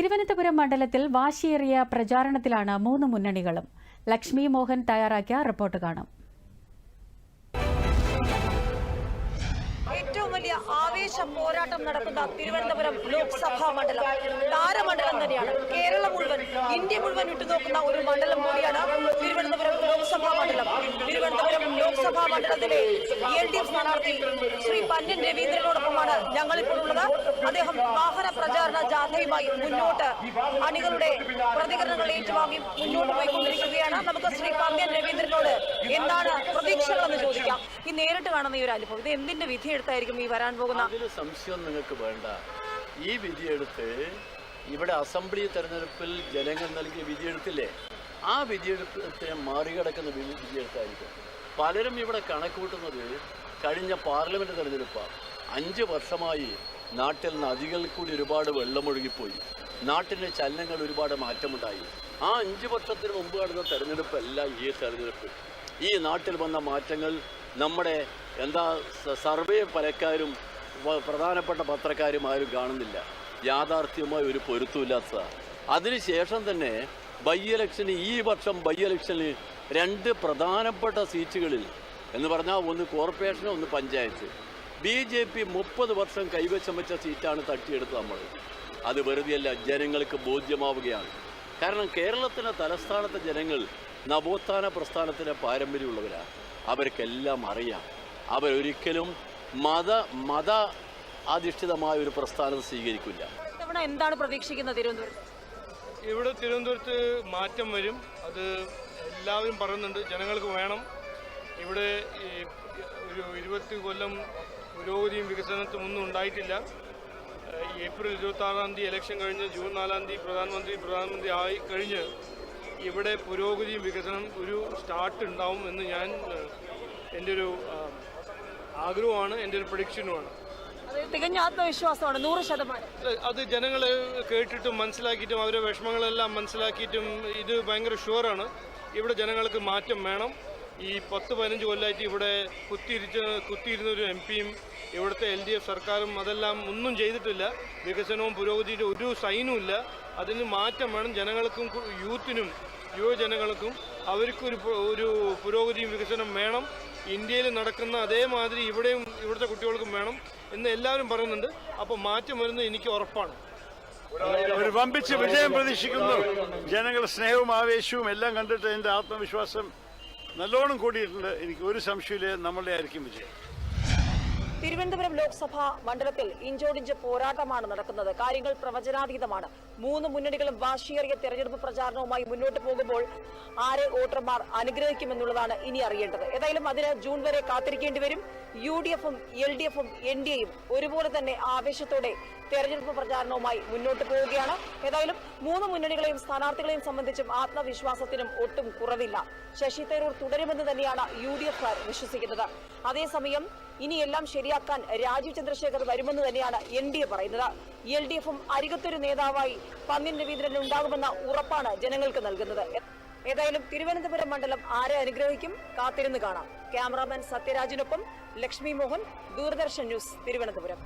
തിരുവനന്തപുരം മണ്ഡലത്തിൽ വാശിയേറിയ പ്രചാരണത്തിലാണ് മൂന്ന് മുന്നണികളും. ലക്ഷ്മി മോഹൻ തയ്യാറാക്കിയ റിപ്പോർട്ട് കാണാം. ഏറ്റവും വലിയ ആവേശ പോരാട്ടം നടക്കുന്ന തിരുവനന്തപുരം ലോക്സഭാ മണ്ഡലം. താരമണ്ഡലം തന്നെയാണ്. കേരളം മുഴുവൻ ഇന്ത്യ മുഴുവൻ ഇട്ടുനോക്കുന്ന ഒരു മണ്ഡലം കൂടിയാണ് തിരുവനന്തപുരം ലോക്സഭാ മണ്ഡലം. തിരുവനന്തപുരം ലോക്സഭാ മണ്ഡലത്തിലെ എൽ ഡി എഫ് സ്ഥാനാർത്ഥി ശ്രീ പന്യൻ രവീന്ദ്രനോടൊപ്പമാണ് ഞങ്ങളിപ്പോൾ ഉള്ളത്. അദ്ദേഹം വാഹന പ്രചാരണ ജാഥയുമായി മുന്നോട്ട് അണികളുടെ പ്രതികരണങ്ങൾ ഏറ്റുവാങ്ങി മുന്നോട്ട് പോയിക്കൊണ്ടിരിക്കുകയാണ്. നമുക്ക് ശ്രീ പന്യൻ രവീന്ദ്രനോട് എന്താണ് പ്രതീക്ഷകളെന്ന് ചോദിക്കാം. ഈ നേരിട്ട് കാണുന്ന ഈ ഒരു അനുഭവം ഇത് എന്തിന്റെ വിധി എടുത്തായിരിക്കും ഈ വരാൻ പോകുന്ന? സംശയം നിങ്ങൾക്ക് വേണ്ട. ഈ വിധിയെടുത്ത് ഇവിടെ അസംബ്ലി തെരഞ്ഞെടുപ്പിൽ ജനങ്ങൾ നൽകിയ വിധിയെടുത്തില്ലേ? ആ വിധിയെടുപ്പിനെ മറികടക്കുന്ന വിധിയെടുത്തായിരിക്കും. പലരും ഇവിടെ കണക്കൂട്ടുന്നത് കഴിഞ്ഞ പാർലമെന്റ് തെരഞ്ഞെടുപ്പാണ് അഞ്ച് വർഷമായി നാട്ടിൽ നദികളിൽ കൂടി ഒരുപാട് വെള്ളമൊഴുകിപ്പോയി നാട്ടിന്റെ ചലനങ്ങൾ ഒരുപാട് മാറ്റമുണ്ടായി. ആ അഞ്ച് വർഷത്തിന് മുമ്പ് നടന്ന തെരഞ്ഞെടുപ്പല്ല ഈ തെരഞ്ഞെടുപ്പ്. ഈ നാട്ടിൽ വന്ന മാറ്റങ്ങൾ നമ്മുടെ എന്താ സർവേ പലക്കാരും പ്രധാനപ്പെട്ട പത്രക്കാരും ആരും കാണുന്നില്ല. യാഥാർത്ഥ്യമായി ഒരു പൊരുത്തമില്ലാത്തതാണ് അതിനുശേഷം തന്നെ ബൈ ഇലക്ഷന് ഈ വർഷം ബൈ ഇലക്ഷന് രണ്ട് പ്രധാനപ്പെട്ട സീറ്റുകളിൽ എന്ന് പറഞ്ഞാൽ ഒന്ന് കോർപ്പറേഷൻ ഒന്ന് പഞ്ചായത്ത്. ബി ജെ പി മുപ്പത് വർഷം കൈവശം വെച്ച സീറ്റാണ് തട്ടിയെടുത്ത് നമ്മൾ അത് വെറുതെയല്ല ജനങ്ങൾക്ക് ബോധ്യമാവുകയാണ്. കാരണം കേരളത്തിലെ തലസ്ഥാനത്തെ ജനങ്ങൾ നവോത്ഥാന പ്രസ്ഥാനത്തിന്റെ പാരമ്പര്യമുള്ളവരാണ് അവർക്കെല്ലാം അറിയാം. അവരൊരിക്കലും മത മത അധിഷ്ഠിതമായ ഒരു പ്രസ്ഥാനം സ്വീകരിക്കില്ല. എന്താണ് പ്രതീക്ഷിക്കുന്നത് തിരുവനന്തപുരം ഇവിടെ തിരുവനന്തപുരത്ത് മാറ്റം വരും. അത് എല്ലാവരും പറയുന്നുണ്ട് ജനങ്ങൾക്ക് വേണം. ഇവിടെ ഒരു ഇരുപത്തി കൊല്ലം പുരോഗതിയും വികസനത്തും ഒന്നും ഉണ്ടായിട്ടില്ല. ഏപ്രിൽ ഇരുപത്തി ആറാം തീയതി ഇലക്ഷൻ കഴിഞ്ഞ് ജൂൺ നാലാം തീയതി പ്രധാനമന്ത്രി പ്രധാനമന്ത്രി ആയി കഴിഞ്ഞ് ഇവിടെ പുരോഗതിയും വികസനം ഒരു സ്റ്റാർട്ട് ഉണ്ടാവും എന്ന് ഞാൻ എന്റെ ഒരു ആഗ്രഹമാണ് എന്റെ ഒരു പ്രഡിക്ഷനുമാണ് തികഞ്ഞ ആത്മവിശ്വാസമാണ് നൂറ് ശതമാനം. അത് ജനങ്ങൾ കേട്ടിട്ടും മനസ്സിലാക്കിയിട്ടും അവരുടെ വിഷമങ്ങളെല്ലാം മനസ്സിലാക്കിയിട്ടും ഇത് ഭയങ്കര ഷുവറാണ് ഇവിടെ ജനങ്ങൾക്ക് മാറ്റം വേണം. ഈ പത്ത് പതിനഞ്ച് കൊല്ലമായിട്ട് ഇവിടെ കുത്തിയിരിച്ച് കുത്തിയിരുന്ന ഒരു എം പിയും ഇവിടുത്തെ എൽ ഡി എഫ് സർക്കാരും അതെല്ലാം ഒന്നും ചെയ്തിട്ടില്ല. വികസനവും പുരോഗതിയുടെ ഒരു സൈനും ഇല്ല. അതിന് മാറ്റം വേണം. ജനങ്ങൾക്കും യൂത്തിനും യുവജനങ്ങൾക്കും അവർക്കും ഒരു ഒരു പുരോഗതിയും വികസനം വേണം. ഇന്ത്യയിൽ നടക്കുന്ന അതേമാതിരി ഇവിടെയും ഇവിടുത്തെ കുട്ടികൾക്കും വേണം എന്ന് എല്ലാവരും പറയുന്നുണ്ട്. അപ്പോൾ മാറ്റം വരുന്നത് എനിക്ക് ഉറപ്പാണ്. ഒരു വമ്പിച്ച് വിജയം പ്രതീക്ഷിക്കുന്നു. ജനങ്ങളുടെ സ്നേഹവും ആവേശവും എല്ലാം കണ്ടിട്ട് എന്റെ ആത്മവിശ്വാസം നല്ലോണം കൂടിയിട്ടുണ്ട്. എനിക്ക് ഒരു സംശയമില്ല നമ്മളുടെ ആയിരിക്കും വിജയം. തിരുവനന്തപുരം ലോക്സഭാ മണ്ഡലത്തിൽ ഇഞ്ചോടിഞ്ച് പോരാട്ടമാണ് നടക്കുന്നത്. കാര്യങ്ങൾ പ്രവചനാതീതമാണ്. മൂന്ന് മുന്നണികളും വാശിയേറിയ തെരഞ്ഞെടുപ്പ് പ്രചാരണവുമായി മുന്നോട്ട് പോകുമ്പോൾ ആരെ വോട്ടർമാർ അനുഗ്രഹിക്കുമെന്നുള്ളതാണ് ഇനി അറിയേണ്ടത്. ഏതായാലും അതിന് ജൂൺ വരെ കാത്തിരിക്കേണ്ടി വരും. യു ഡി എഫും എൽ ഡി എഫും എൻ ഡി എയും ഒരുപോലെ തന്നെ ആവേശത്തോടെ തെരഞ്ഞെടുപ്പ് പ്രചാരണവുമായി മുന്നോട്ട് പോവുകയാണ്. ഏതായാലും മൂന്ന് മുന്നണികളെയും സ്ഥാനാർത്ഥികളെയും സംബന്ധിച്ചും ആത്മവിശ്വാസത്തിനും ഒട്ടും കുറവില്ല. ശശി തരൂർ തുടരുമെന്ന് തന്നെയാണ് യു ഡി എഫ് വിശ്വസിക്കുന്നത്. അതേസമയം ഇനിയെല്ലാം ശരിയാക്കാൻ രാജീവ് ചന്ദ്രശേഖർ വരുമെന്ന് തന്നെയാണ് എൻ ഡി എ പറയുന്നത്. എൽ ഡി എഫും അരികത്തൊരു നേതാവായി പന്നിൻ രവീന്ദ്രൻ ഉണ്ടാകുമെന്ന ഉറപ്പാണ് ജനങ്ങൾക്ക് നൽകുന്നത്. ഏതായാലും തിരുവനന്തപുരം മണ്ഡലം ആരെ അനുഗ്രഹിക്കും? കാത്തിരുന്ന് കാണാം. ക്യാമറാമാൻ സത്യരാജിനൊപ്പം ലക്ഷ്മി മോഹൻ ദൂരദർശൻ ന്യൂസ് തിരുവനന്തപുരം.